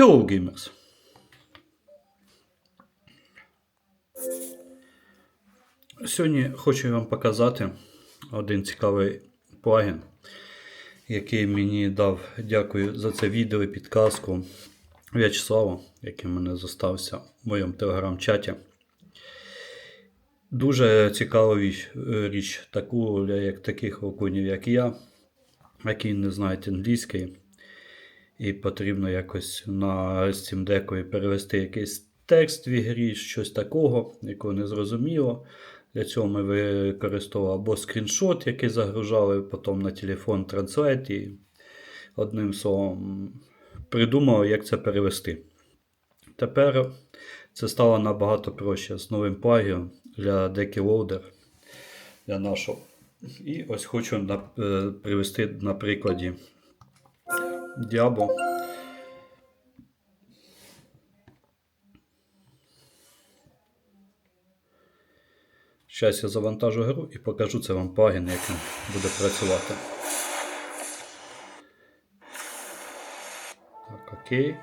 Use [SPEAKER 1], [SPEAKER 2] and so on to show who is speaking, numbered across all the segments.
[SPEAKER 1] Hello Gamers! Сьогодні хочу вам показати один цікавий плагін, який мені дав, дякую за це відео і підказку В'ячеславу, який мене зостався в моєму телеграм-чаті. Дуже цікава річ, річ таку, як таких окунів, як я, які не знають англійської, і потрібно якось на Steam Deck перевести якийсь текст в ігрі, щось такого, якого не зрозуміло. Для цього ми використовували або скріншот, який загружали потім на телефон Translate, і одним словом придумали, як це перевести. Тепер це стало набагато проще з новим плагіном для Decky Loader для нашого. І ось хочу е, привести на прикладі Diablo. Зараз я завантажу гру і покажу це вам плагін, як він буде працювати. Так, окей.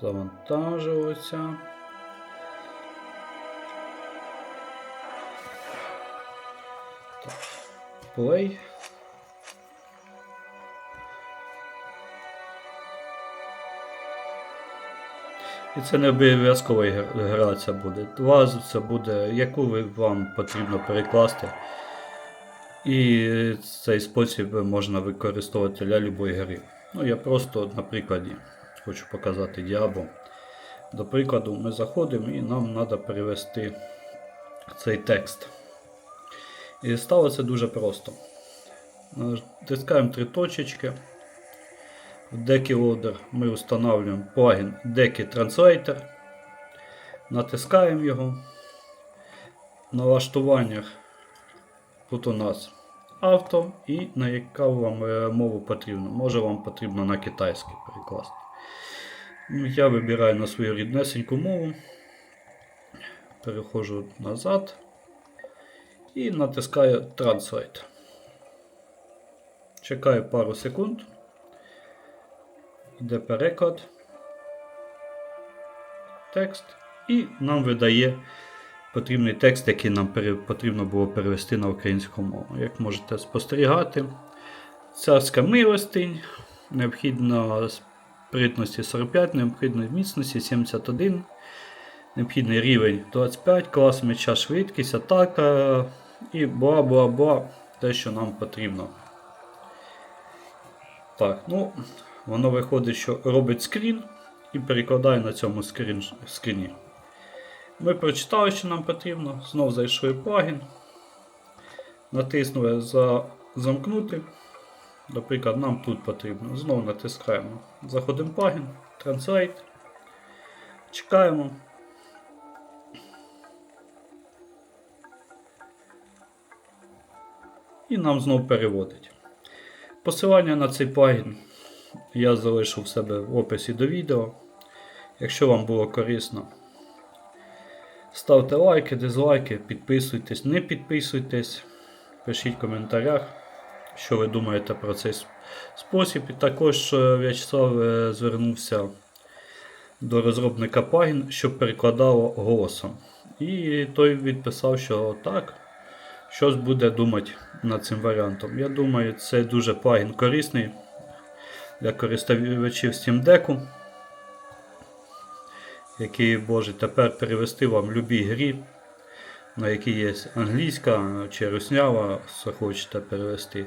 [SPEAKER 1] Завантажується. Play. І це не обов'язкова гра ця буде. Вас це буде, яку ви вам потрібно перекласти. І цей спосіб можна використовувати для будь-якої гри. Ну, я просто на прикладі хочу показати Diablo. До прикладу, ми заходимо і нам треба перевести цей текст. І стало це дуже просто. Тискаємо три точечки. В Loader ми встановлюємо плагін Decky Translator. Натискаємо його. В налаштуваннях тут у нас авто і на яку вам е, мову потрібно. Може вам потрібно на китайський перекласти. Ну, Я вибираю на свою ріднесеньку мову. Переходжу назад і натискаю Translate. Чекаю пару секунд. Йде переклад, текст, і нам видає потрібний текст, який нам потрібно було перевести на українську мову. Як можете спостерігати, царська милостинь, необхідна спритності 45, необхідної міцності 71, необхідний рівень 25, клас меча, швидкість, атака і бла-бла-бла, те, що нам потрібно. Так, ну. Воно виходить, що робить скрін і перекладає на цьому скрін, скріні. Ми прочитали, що нам потрібно. Знов зайшли в плагін. Натиснули за замкнути. Наприклад, нам тут потрібно. Знову натискаємо. Заходимо в плагін, Translate. Чекаємо. І нам знову переводить. Посилання на цей плагін я залишу в себе в описі до відео. Якщо вам було корисно, ставте лайки, дизлайки, підписуйтесь, не підписуйтесь, пишіть в коментарях, що ви думаєте про цей спосіб. І також е, В'ячеслав е, звернувся до розробника плагін, щоб перекладало голосом. І той відписав, що так, щось буде думати над цим варіантом. Я думаю, це дуже плагін корисний для користувачів Steam Deck, який може тепер перевести вам будь-якій грі, на якій є англійська чи руснява, захочете перевести.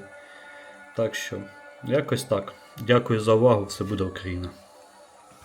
[SPEAKER 1] Так що, якось так. Дякую за увагу, все буде Україна.